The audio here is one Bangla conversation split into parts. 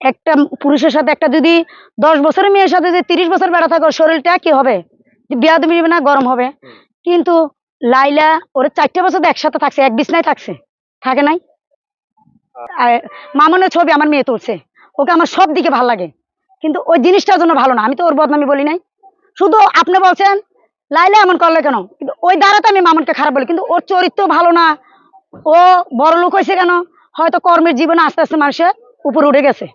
একটা পুরুষের সাথে একটা যদি দশ বছরের মেয়ের সাথে যদি তিরিশ বছর বেড়া থাকে ওর শরীরটা কি হবে? বিয়া দিবি না গরম হবে। কিন্তু লাইলা ওর চারটে বছর একসাথে থাকছে এক বিছনায় থাকছে। থাকে নাই? আর মামনের ছবি আমার মেয়ে তুলছে। ওকে আমার সব দিকে ভালো লাগে। কিন্তু ওই জিনিসটার জন্য ভালো না। আমি তো ওর বদনামি বলি নাই। শুধু আপনি বলছেন লাইলা এমন করলে কেন? কিন্তু ওই দ্বারাতে আমি মামনকে খারাপ বলি। কিন্তু ওর চরিত্র ভালো না। ও বড় লোক হয়েছে কেন? হয়তো কর্মের জীবনে আস্তে আস্তে মানুষের উপরে উঠে গেছে।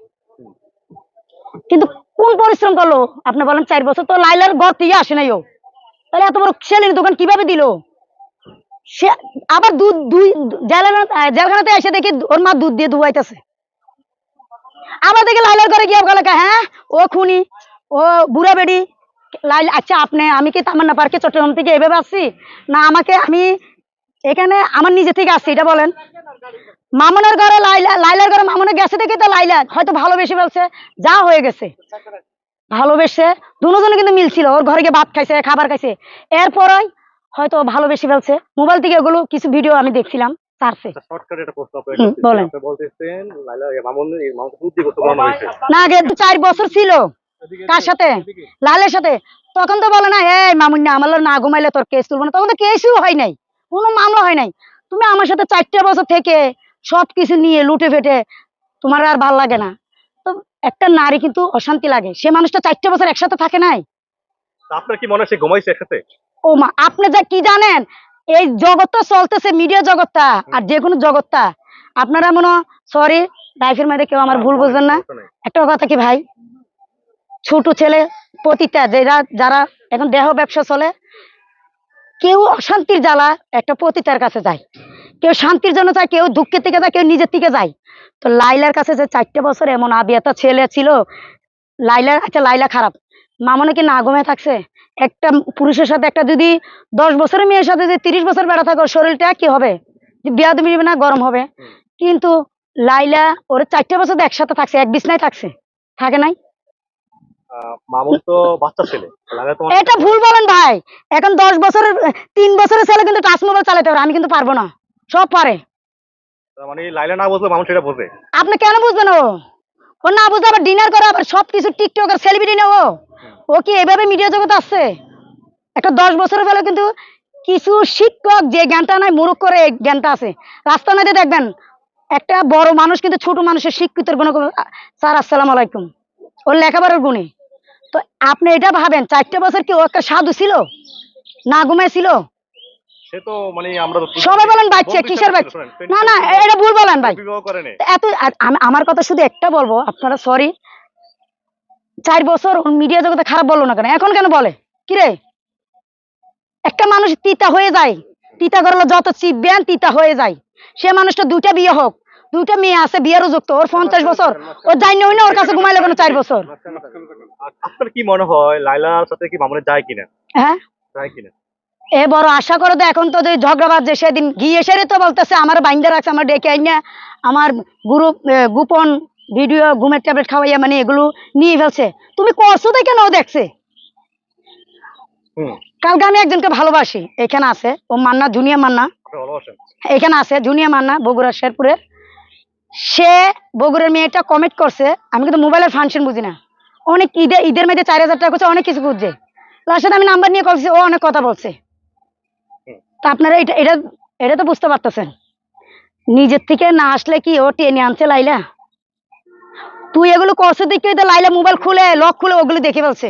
কিন্তু কোন পরিশ্রম করল? আপনি বলেন চার বছর তো লাইলার ঘর থেকে আসে নাই ও। তাহলে এত বড় সেলিন দোকান কীভাবে দিল? সে আবার দুধ, দুই জেলখানা জেলখানাতে এসে দেখি ওর মা দুধ দিয়ে ধুয়াইতেছে। আবার দেখি লাইলার ঘরে গিয়ে বলে হ্যাঁ ও খুনি, ও বুড়া বেডি। লাইল আচ্ছা আপনি, আমি কি তামান্না পার্কে চট্টগ্রাম থেকে এভাবে আসছি? না, আমাকে আমি এখানে, আমার নিজে থেকে আসছি, এটা বলেন। মামনের ঘরে লাইলা লাইলার ঘরে মামনের গেছে দেখি তো লাইলা। হয়তো ভালোবেসে ফেলছে যা হয়ে গেছে। ভালোবেসে দুজনে কিন্তু মিলছিল ওর ঘরে গিয়ে ভাত খাইছে খাবার খাইছে। এরপরই হয়তো ভালোবেসে ফেলছে। মোবাইল থেকে ওগুলো কিছু ভিডিও আমি দেখছিলাম না চার বছর ছিল। কার সাথে? লালের সাথে। তখন তো বলে না এই মামুন না আমার না ঘুমাইলে তোর কেস তুলবো না। তখন তো কেসও হয় নাই কোনো মামলা হয় নাই। তুমি আমার সাথে চারটে বছর থেকে সব কিছু নিয়ে লুটে ফেটে তোমার আর ভালো লাগে না। তো একটা নারী কিন্তু অশান্তি লাগে। সে মানুষটা চারটে বছর একসাথে থাকে নাই। আপনার কি মনে হয় সে ঘুমাইছে একসাথে? ও মা আপনি যা কি জানেন এই জগৎটা চলতেছে মিডিয়া জগৎটা আর যে কোনো জগৎটা। আপনারা মনে সরি লাইফের মধ্যে কেউ আমার ভুল বুঝবেন না। একটা কথা কি ভাই ছোট ছেলে পতিতা যারা যারা এখন দেহ ব্যবসা চলে কেউ অশান্তির জ্বালা একটা পতিতার কাছে যায়। কেউ শান্তির জন্য যায় কেউ দুঃখের থেকে যায় কেউ নিজের থেকে যায়। তো লাইলার কাছে যে চারটে বছর এমন আবিয়াতা ছেলে ছিল লাইলার আচ্ছা লাইলা খারাপ। মামনে কি না ঘুমিয়ে থাকছে? একটা পুরুষের সাথে একটা যদি দশ বছরের মেয়ের সাথে যদি তিরিশ বছর বেড়া থাকে শরীরটা কি হবে? বিয়া দিবি না গরম হবে। কিন্তু লাইলা ওর চারটে বছর একসাথে থাকছে এক বিছনায় থাকছে। থাকে নাই? লাইলা এটা ভুল বলেন ভাই। এখন দশ বছরের তিন বছরের ছেলে কিন্তু টাচ মোবাইল চালাতে পারে আমি কিন্তু পারব না। সব পারে। মানে লাইলা না বুঝলে মামুন সেটা বোঝে। আপনি কেন বুঝবেন ও? ও না বুঝে আবার ডিনার করে আবার সব কিছু টিকটকের সেলিব্রিটি না ও। ও কি এভাবে মিডিয়া জগতে আসছে? একটা দশ বছরের ফেলে কিন্তু কিছু শিক্ষক যে জ্ঞানটা নাই মুরুখ করে এই জ্ঞানটা আছে। রাস্তা নাইতে দেখবেন একটা বড় মানুষ কিন্তু ছোট মানুষের শিক্ষিতর গুণ স্যার আসসালাম আলাইকুম। ওর লেখাপড়ার গুণে। তো আপনি এটা ভাবেন চারটে বছর কি ও একটা সাধু ছিল? না ঘুমাইছিল সে তো মানে আমরা সবাই বলেন বাচ্চা কিসের বাচ্চা? না না এটা ভুল বলেন ভাই। এত আমার কথা শুধু একটা বলব আপনারা সরি চার বছর মিডিয়া জগতে খারাপ বলল না কেন? এখন কেন বলে? কিরে? একটা মানুষ তিতা হয়ে যায় তিতা করলে যত চিপবেন তিতা হয়ে যায়। সে মানুষটা দুইটা বিয়ে হোক দুইটা মেয়ে আছে বিয়েরও যুক্ত ওর পঞ্চাশ বছর ও যাই না ওর কাছে ঘুমাইলে কোনো চার বছর? আপনার কি মনে হয় লাইলার সাথে কি যায় কিনা? হ্যাঁ? যায় কিনা? এ বড় আশা করে তো এখন তো যে ঝগড়াবাজ যে সেদিন গিয়ে এসে তো বলতেছে আমার বাইন্দা রাখছে আমার ডেকে আইনা। আমার গ্রুপ গোপন ভিডিও ঘুমের ট্যাবলেট খাওয়াইয়া মানে এগুলো নিয়ে ফেলছে। তুমি করছ তো কেন দেখছে? কালকে আমি একজনকে ভালোবাসি এখানে আছে। ও মান্না জুনিয়া মান্না। এখানে আছে জুনিয়া মান্না বগুড়া শেরপুরে সে বগুড়ার মেয়েটা কমেন্ট করছে আমি কিন্তু মোবাইলের ফাংশন বুঝি না। অনেক ঈদের ঈদের মধ্যে চার হাজার টাকা করছে অনেক কিছু খুঁজছে। তার সাথে আমি নাম্বার নিয়ে করছি ও অনেক কথা বলছে। তা আপনারা এটা এটা এটা তো বুঝতে পারতেছেন। নিজের থেকে না আসলে কি ও টেনে আনছে লাইলা? তুই এগুলো কষ্ট দেখে লাইলা মোবাইল খুলে, লক খুলে ওগুলো দেখে ফেলছে।